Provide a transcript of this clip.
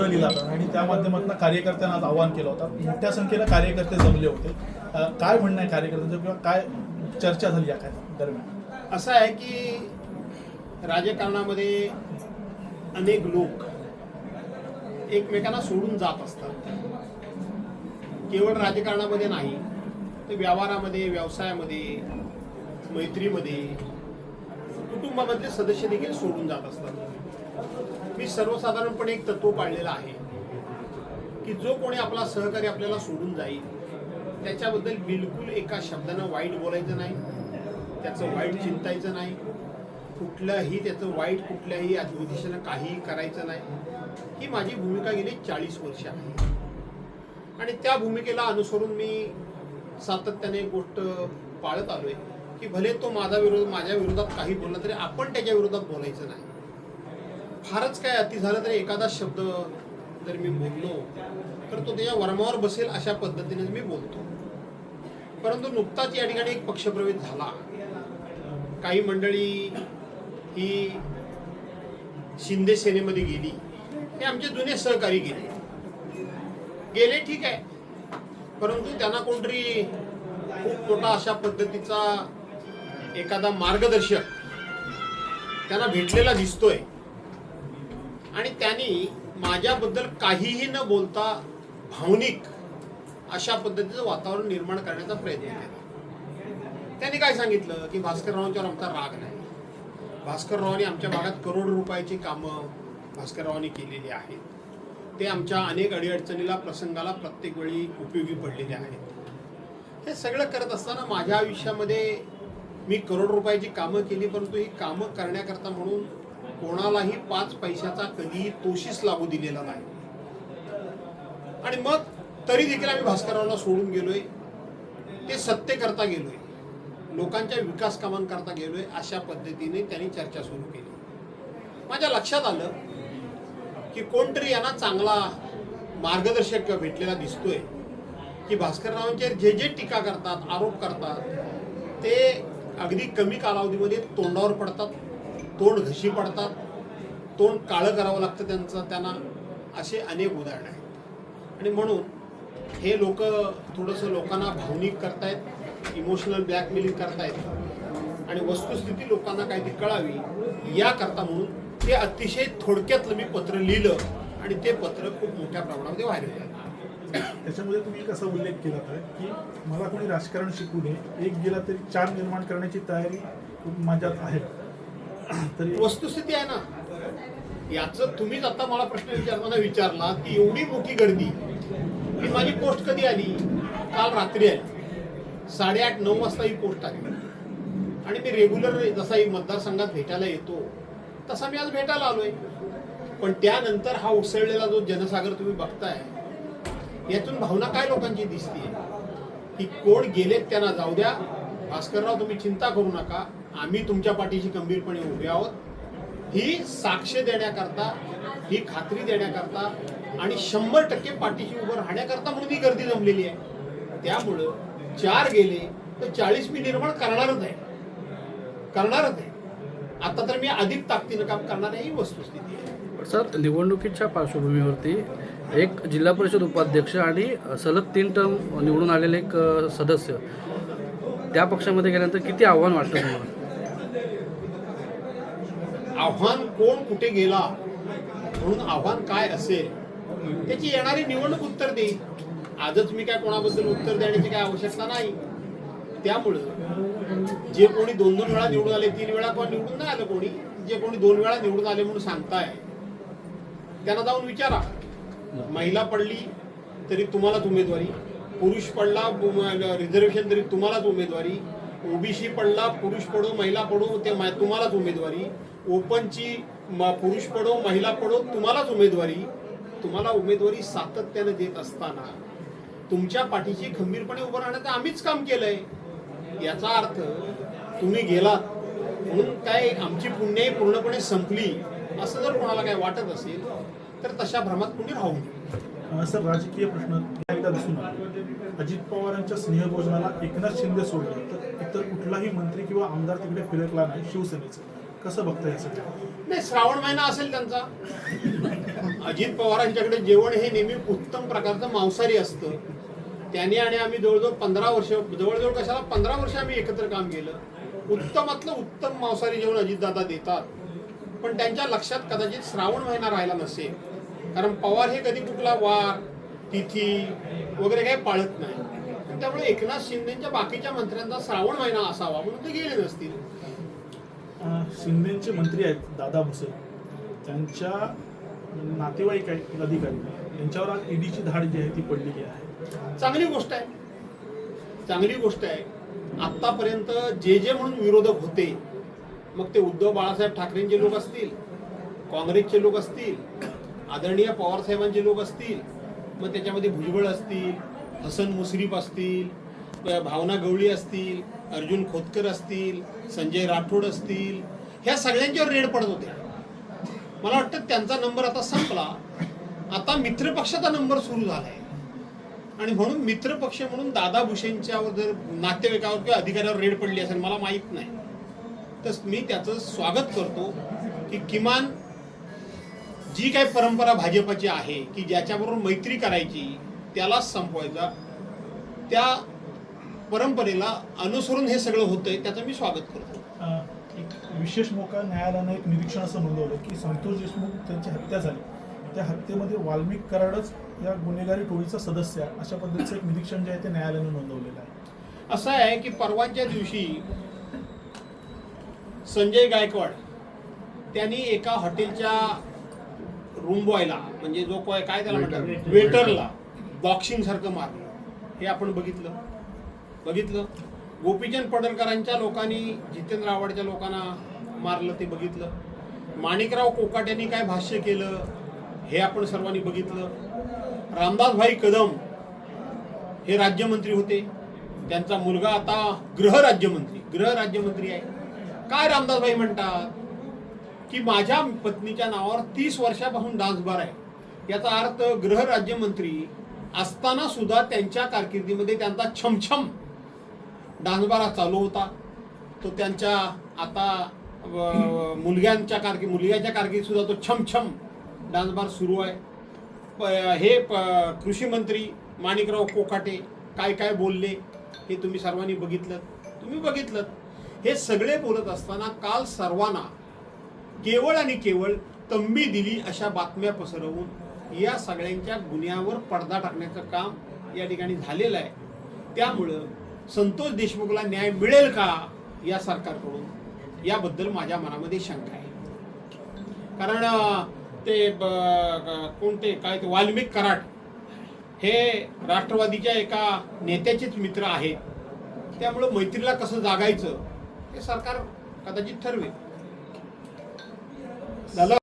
पत्र लिहिलं आणि त्या माध्यमातून कार्यकर्त्यांना आज आवाहन केलं होतं. मोठ्या संख्येनं कार्यकर्ते जमले होते. काय म्हणणं आहे कार्यकर्त्यांचं किंवा काय चर्चा झाली या काय दरम्यान? असं आहे की राजकारणामध्ये अनेक लोक एकमेकांना सोडून जात असतात. केवळ राजकारणामध्ये नाही तर व्यवहारामध्ये व्यवसायामध्ये मैत्रीमध्ये कुटुंबामधले सदस्य देखील सोडून जात असतात. मी सर्वसाधारणपणे एक तत्व पाळलेलं आहे की जो कोणी आपला सहकारी आपल्याला सोडून जाईल त्याच्याबद्दल बिलकुल एका शब्दानं वाईट बोलायचं नाही त्याचं वाईट चिंतायचं नाही कुठलंही त्याचं वाईट कुठल्याही उद्देशानं काहीही करायचं नाही. ही माझी भूमिका गेली चाळीस वर्ष आहे. आणि त्या भूमिकेला अनुसरून मी सातत्याने गोष्ट पाळत आलोय की भले तो माझा विरोध माझ्या विरोधात काही बोलला तरी आपण त्याच्या विरोधात बोलायचं नाही. फारच काय अति झालं तरी एखादा शब्द जर मी बोललो तर तो त्याच्या वर्मावर बसेल अशा पद्धतीने मी बोलतो. परंतु नुकताच या ठिकाणी एक पक्षप्रवेश झाला. काही मंडळी ही शिंदे सेनेमध्ये गेली. हे आमचे जुने सहकारी गेले. गेले ठीक आहे. परंतु त्यांना कोणतरी खूप मोठा अशा पद्धतीचा एखादा मार्गदर्शक त्यांना भेटलेला दिसतोय. आणि त्यांनी माझ्याबद्दल काहीही न बोलता भावनिक अशा पद्धतीचं वातावरण निर्माण करण्याचा प्रयत्न केला. त्यांनी काय सांगितलं? की भास्कररावांच्यावर आमचा राग नाही. भास्कररावांनी आमच्या भागात करोड रुपयाची कामं भास्कररावांनी केलेली आहेत. ते आमच्या अनेक अडीअडचणीला प्रसंगाला प्रत्येक वेळी उपयोगी पडलेले आहेत. हे सगळं करत असताना माझ्या आयुष्यामध्ये मी करोड रुपयाची कामं केली परंतु ही कामं करण्याकरता म्हणून कोणालाही पाच पैशाचा कधीही तोशीस लागू दिलेला नाही. आणि मग तरी देखील आम्ही भास्कररावला सोडून गेलोय. ते सत्य करता गेलोय. लोकांच्या विकास कामांकरता गेलोय अशा पद्धतीने त्यांनी चर्चा सुरू केली. माझ्या लक्षात आलं की कोणतरी यांना चांगला मार्गदर्शक भेटलेला दिसतोय. की भास्कररावांचे जे जे टीका करतात आरोप करतात ते अगदी कमी कालावधीमध्ये तोंडावर पडतात. तोंड घशी पडतात तोंड काळं करावं लागतं त्यांचं त्यांना असे अनेक उदाहरण आहेत. आणि म्हणून हे लोक थोडंसं लोकांना भावनिक करतायत इमोशनल ब्लॅकमेलिंग करतायत. आणि वस्तुस्थिती लोकांना काहीतरी कळावी याकरता म्हणून ते अतिशय थोडक्यातलं मी पत्र लिहिलं आणि ते पत्र खूप मोठ्या प्रमाणामध्ये व्हायरल झालं. त्याच्यामध्ये तुम्ही एक असा उल्लेख केला तर की मला कोणी राजकारण शिकू नये एक गेला तरी चार निर्माण करण्याची तयारी माझ्यात आहे. तरी वस्तुस्थिती आहे ना. याचं तुम्हीच आता मला प्रश्न विचारताना विचारला की एवढी मोठी गर्दी ही माझी पोस्ट कधी आली? काल रात्री आली. साडेआठ नऊ वाजता ही पोस्ट आली. आणि मी रेग्युलर जसा ही मतदारसंघात भेटायला येतो तसा मी आज भेटायला आलोय. पण त्यानंतर हा उसळलेला जो जनसागर तुम्ही बघताय यातून भावना काय लोकांची दिसते की कोण गेलेत त्यांना जाऊ द्या. भास्करराव तुम्ही चिंता करू नका. आम्ही तुमच्या पाठीशी गंभीरपणे उभे आहोत. ही साक्ष देण्याकरता ही खात्री देण्याकरता आणि शंभर टक्के पाठीशी उभं राहण्याकरता म्हणून ही गर्दी जमलेली आहे. त्यामुळं चार गेले तर चाळीस मी निर्माण करणारच आहे. करणारच आहे. आता तर मी अधिक ताकदीनं काम करणार आहे ही वस्तुस्थिती आहे. सर निवडणुकीच्या पार्श्वभूमीवरती एक जिल्हा परिषद उपाध्यक्ष आणि सलग तीन टर्म निवडून आलेले एक सदस्य त्या पक्षामध्ये गेल्यानंतर किती आव्हान वाटतं तुम्हाला? आव्हान कोण कुठे गेला? म्हणून आव्हान काय असेल? त्याची येणारी निवडणूक उत्तर देईल आजच मी काय कोणाबद्दल उत्तर देण्याची काय आवश्यकता नाही. त्यामुळं जे कोणी दोन दोन वेळा निवडून आले तीन वेळा कोण निवडून नाही आलं कोणी जे कोणी दोन वेळा निवडून आले म्हणून सांगताय त्यांना जाऊन विचारा. महिला पडली तरी तुम्हालाच उमेदवारी. पुरुष पडला रिझर्वेशन तरी तुम्हालाच उमेदवारी. ओबीसी पडला पुरुष पडो महिला पडो ते तुम्हालाच उमेदवारी. ओपनची पुरुष पडो महिला पडो तुम्हालाच उमेदवारी. तुम्हाला उमेदवारी सातत्याने देत असताना तुमच्या पाठीशी खंबीरपणे उभं राहण्याचं आम्हीच काम केलंय. याचा अर्थ तुम्ही गेलात म्हणून काय आमची पुण्याही पूर्णपणे संपली असं जर कोणाला काय वाटत असेल तर तशा भ्रमात कुणी राहू नये. सर राजकीय प्रश्न एकदा दिसून आला. अजित पवारांच्या स्नेहभोजनाला एकनाथ शिंदे सोडलं तर इतर कुठलाही मंत्री किंवा आमदार तिकडे फिरकला नाही शिवसेनेचं. कसं बघता या नाही श्रावण महिना असेल त्यांचा. अजित पवारांच्याकडे जेवण हे नेहमी उत्तम प्रकारचं मांसाहारी असतं. त्याने आणि आम्ही जवळजवळ पंधरा वर्ष जवळजवळ कशाला पंधरा वर्ष आम्ही एकत्र काम केलं. उत्तमातलं उत्तम मांसाहारी जेवण अजितदादा देतात. पण त्यांच्या लक्षात कदाचित श्रावण महिना राहिला नसेल. कारण पवार हे कधी कुठला वार तिथी वगैरे काही पाळत नाही. त्यामुळे एकनाथ शिंदेच्या बाकीच्या मंत्र्यांचा श्रावण महिना असावा म्हणून ते गेले नसतील. शिंदेचे मंत्री आहेत दादा भुसे. त्यांच्या नातेवाईक आहेत अधिकारी. यांच्यावर आज ईडीची धाड जी आहे ती पडलेली आहे. चांगली गोष्ट आहे. चांगली गोष्ट आहे. आतापर्यंत जे जे म्हणून विरोधक होते मग ते उद्धव बाळासाहेब ठाकरेंचे लोक असतील काँग्रेसचे लोक असतील आदरणीय पवार साहेबांचे लोक असतील मग त्याच्यामध्ये भुजबळ असतील हसन मुश्रीफ असतील भावना गवळी असतील अर्जुन खोतकर असतील संजय राठोड असतील ह्या सगळ्यांच्यावर रेड पडत होत्या. मला वाटतं त्यांचा नंबर आता संपला. आता मित्रपक्षाचा नंबर सुरू झालाय. आणि म्हणून मित्रपक्ष म्हणून दादा भुसेंच्यावर जर नातेवाईकावर किंवा अधिकाऱ्यावर रेड पडली असेल मला माहीत नाही. तर मी त्याचं स्वागत करतो की किमान जी काही परंपरा भाजपची आहे की ज्याच्याबरोबर मैत्री करायची त्यालाच संपवायचा त्या परंपरेला अनुसरून हे सगळं होतंय त्याचं मी स्वागत करतो. एक विशेष मोका न्यायालयानं एक निरीक्षण असं नोंदवलं की संतोष देशमुख त्यांची हत्या झाली. त्या हत्येमध्ये वाल्मिक कराडच या गुन्हेगारी टोळीचा सदस्य आहे अशा पद्धतीचं एक निरीक्षण जे आहे ते न्यायालयानं नोंदवलेलं आहे. असं आहे की परवाच्या दिवशी संजय गायकवाड त्यांनी एका हॉटेलच्या रूम बॉयला म्हणजे जो काय काय त्याला म्हणतात वेटरला बॉक्सिंग सारखं मारलं हे आपण बघितलं. बघितलं? गोपीचंद पडळकरांच्या लोकांनी जितेंद्र आव्हाडच्या लोकांना मारलं ते बघितलं. माणिकराव कोकाट यांनी काय भाष्य केलं हे आपण सर्वांनी बघितलं. रामदासभाई कदम हे राज्यमंत्री होते. त्यांचा मुलगा आता गृहराज्यमंत्री गृहराज्यमंत्री आहे. काय रामदासभाई म्हणतात? की माझ्या पत्नीच्या नावावर तीस वर्षापासून डान्स बार आहे. याचा अर्थ गृहराज्यमंत्री असताना सुद्धा त्यांच्या कारकिर्दीमध्ये त्यांचा छमछम डान्स बार चालू होता. तो त्यांच्या आता मुलग्यांच्या कारकी मुलग्याच्या कारकिर्दीत सुद्धा तो छमछम डान्स बार सुरू आहे. प- हे प- कृषी मंत्री माणिकराव कोकाटे काय काय बोलले हे तुम्ही सर्वांनी बघितलं. तुम्ही बघितलं. हे सगळे बोलत असताना काल सर्वांना केवळ आणि केवळ तंबी दिली अशा बातम्या पसरवून या सगळ्यांच्या गुन्ह्यावर पडदा टाकण्याचं काम या ठिकाणी झालेलं आहे. त्यामुळं संतोष देशमुखला न्याय मिळेल का या सरकारकडून? याबद्दल माझ्या मनामध्ये शंका आहे. कारण ते ब- कोणते काय ते वाल्मिक कराड हे राष्ट्रवादीच्या एका नेत्याचेच मित्र आहेत. त्यामुळं मैत्रीला कसं जागायचं हे सरकार कदाचित ठरवेल. झालं